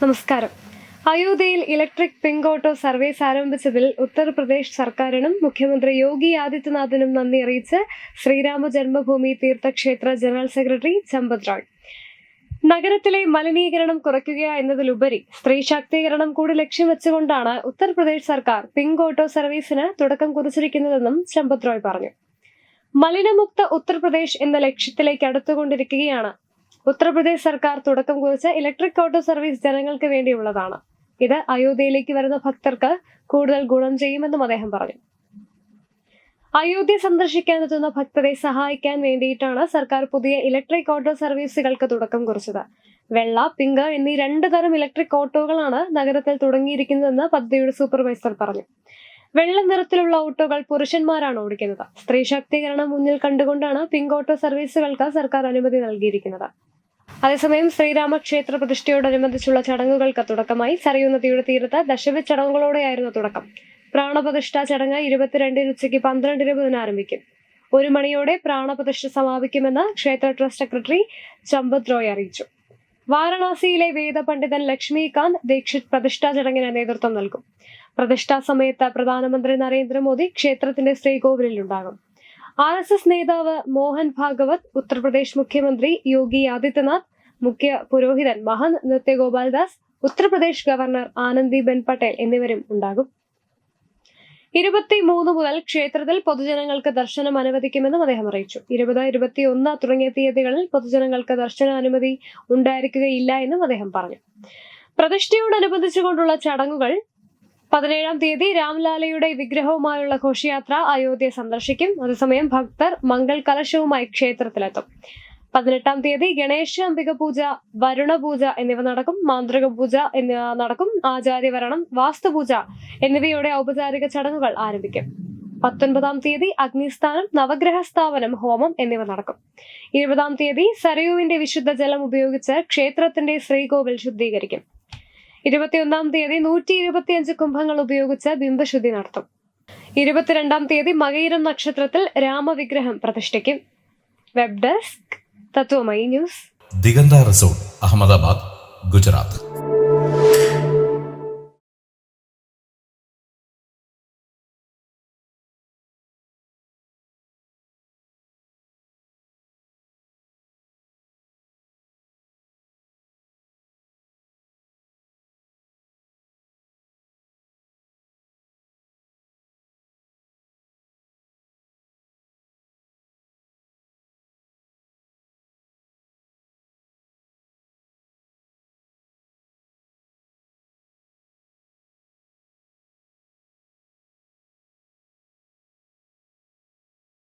നമസ്കാരം. അയോധ്യയിൽ electric pink auto service ആരംഭിച്ചതിൽ ഉത്തർപ്രദേശ് സർക്കാരിനും മുഖ്യമന്ത്രി യോഗി ആദിത്യനാഥിനും നന്ദി അറിയിച്ച് ശ്രീരാമ ജന്മഭൂമി തീർത്ഥക്ഷേത്ര ജനറൽ സെക്രട്ടറി ചമ്പത് റായ് നഗരത്തിലെ മലിനീകരണം കുറയ്ക്കുക എന്നതിലുപരി സ്ത്രീ ശാക്തീകരണം കൂടി ലക്ഷ്യം വെച്ചുകൊണ്ടാണ് ഉത്തർപ്രദേശ് സർക്കാർ പിങ്ക് ഓട്ടോ സർവീസിന് തുടക്കം കുറിച്ചിരിക്കുന്നതെന്നും ചമ്പത് റോയ് പറഞ്ഞു. മലിനമുക്ത ഉത്തർപ്രദേശ് എന്ന ലക്ഷ്യത്തിലേക്ക് അടുത്തുകൊണ്ടിരിക്കുകയാണ് ഉത്തർപ്രദേശ് സർക്കാർ തുടക്കം കുറിച്ച ഇലക്ട്രിക് ഓട്ടോ സർവീസ് ജനങ്ങൾക്ക് വേണ്ടിയുള്ളതാണ്. ഇത് അയോധ്യയിലേക്ക് വരുന്ന ഭക്തർക്ക് കൂടുതൽ ഗുണം ചെയ്യുമെന്നും അദ്ദേഹം പറഞ്ഞു. അയോധ്യ സന്ദർശിക്കാൻ എത്തുന്ന ഭക്തരെ സഹായിക്കാൻ വേണ്ടിയിട്ടാണ് സർക്കാർ പുതിയ ഇലക്ട്രിക് ഓട്ടോ സർവീസുകൾക്ക് തുടക്കം കുറിച്ചത്. വെള്ള പിങ്ക് എന്നീ രണ്ട് തരം ഇലക്ട്രിക് ഓട്ടോകളാണ് നഗരത്തിൽ തുടങ്ങിയിരിക്കുന്നതെന്ന് പദ്ധതിയുടെ സൂപ്പർവൈസർ പറഞ്ഞു. വെള്ള നിറത്തിലുള്ള ഓട്ടോകൾ പുരുഷന്മാരാണ് ഓടിക്കുന്നത്. സ്ത്രീ ശാക്തീകരണം മുന്നിൽ കണ്ടുകൊണ്ടാണ് പിങ്ക് ഓട്ടോ സർവീസുകൾക്ക് സർക്കാർ അനുമതി നൽകിയിരിക്കുന്നത്. അതേസമയം ശ്രീരാമക്ഷേത്ര പ്രതിഷ്ഠയോടനുബന്ധിച്ചുള്ള ചടങ്ങുകൾക്ക് തുടക്കമായി സരയൂ നദിയുടെ തീരത്ത് ദശവി ചടങ്ങുകളോടെയായിരുന്നു തുടക്കം. പ്രാണപ്രതിഷ്ഠാ ചടങ്ങ് ഇരുപത്തിരണ്ടിന് ഉച്ചയ്ക്ക് പന്ത്രണ്ടിന് പുനരാരംഭിക്കും ഒരു മണിയോടെ പ്രാണപ്രതിഷ്ഠ സമാപിക്കുമെന്ന് ക്ഷേത്ര ട്രസ്റ്റ് സെക്രട്ടറി ചമ്പത് റോയ് അറിയിച്ചു. വാരണാസിയിലെ വേദപണ്ഡിതൻ ലക്ഷ്മികാന്ത് ദീക്ഷിത് പ്രതിഷ്ഠാ ചടങ്ങിന് നേതൃത്വം നൽകും. പ്രതിഷ്ഠാ സമയത്ത് പ്രധാനമന്ത്രി നരേന്ദ്രമോദി ക്ഷേത്രത്തിന്റെ ശ്രീകോവിലിലുണ്ടാകും. ആർ എസ് എസ് നേതാവ് മോഹൻ ഭാഗവത് ഉത്തർപ്രദേശ് മുഖ്യമന്ത്രി യോഗി ആദിത്യനാഥ് മുഖ്യ പുരോഹിതൻ മഹന്ത് നൃത്യഗോപാൽദാസ് ഉത്തർപ്രദേശ് ഗവർണർ ആനന്ദിബെൻ പട്ടേൽ എന്നിവരും ഉണ്ടാകും. ഇരുപത്തി മൂന്ന് മുതൽ ക്ഷേത്രത്തിൽ പൊതുജനങ്ങൾക്ക് ദർശനം അനുവദിക്കുമെന്നും അദ്ദേഹം അറിയിച്ചു. ഇരുപത് ഇരുപത്തി ഒന്ന് തുടങ്ങിയ തീയതികളിൽ പൊതുജനങ്ങൾക്ക് ദർശന അനുമതി ഉണ്ടായിരിക്കുകയില്ല എന്നും അദ്ദേഹം പറഞ്ഞു. പ്രതിഷ്ഠയോടനുബന്ധിച്ചുകൊണ്ടുള്ള ചടങ്ങുകൾ പതിനേഴാം തീയതി രാംലാലയുടെ വിഗ്രഹവുമായുള്ള ഘോഷയാത്ര അയോധ്യ സന്ദർശിക്കും. അതേസമയം ഭക്തർ മംഗൾ കലശവുമായി ക്ഷേത്രത്തിലെത്തും. പതിനെട്ടാം തീയതി ഗണേശ അംബിക പൂജ വരുണപൂജ എന്നിവ നടക്കും. മാന്ത്രിക പൂജ എന്നിവ നടക്കും. ആചാര്യവരണം വാസ്തുപൂജ എന്നിവയുടെ ഔപചാരിക ചടങ്ങുകൾ ആരംഭിക്കും. പത്തൊൻപതാം തീയതി അഗ്നിസ്ഥാനം നവഗ്രഹ സ്ഥാപനം ഹോമം എന്നിവ നടക്കും. ഇരുപതാം തീയതി സരയുവിന്റെ വിശുദ്ധ ജലം ഉപയോഗിച്ച് ക്ഷേത്രത്തിന്റെ ശ്രീകോവിൽ ശുദ്ധീകരിക്കും. ഇരുപത്തിയൊന്നാം തീയതി നൂറ്റി ഇരുപത്തിയഞ്ച് കുംഭങ്ങൾ ഉപയോഗിച്ച് ബിംബശുദ്ധി നടത്തും. ഇരുപത്തിരണ്ടാം തീയതി മകയിരം നക്ഷത്രത്തിൽ രാമവിഗ്രഹം പ്രതിഷ്ഠിക്കും. Web desk Tatwamayi news. Diganta resort Ahmedabad Gujarat.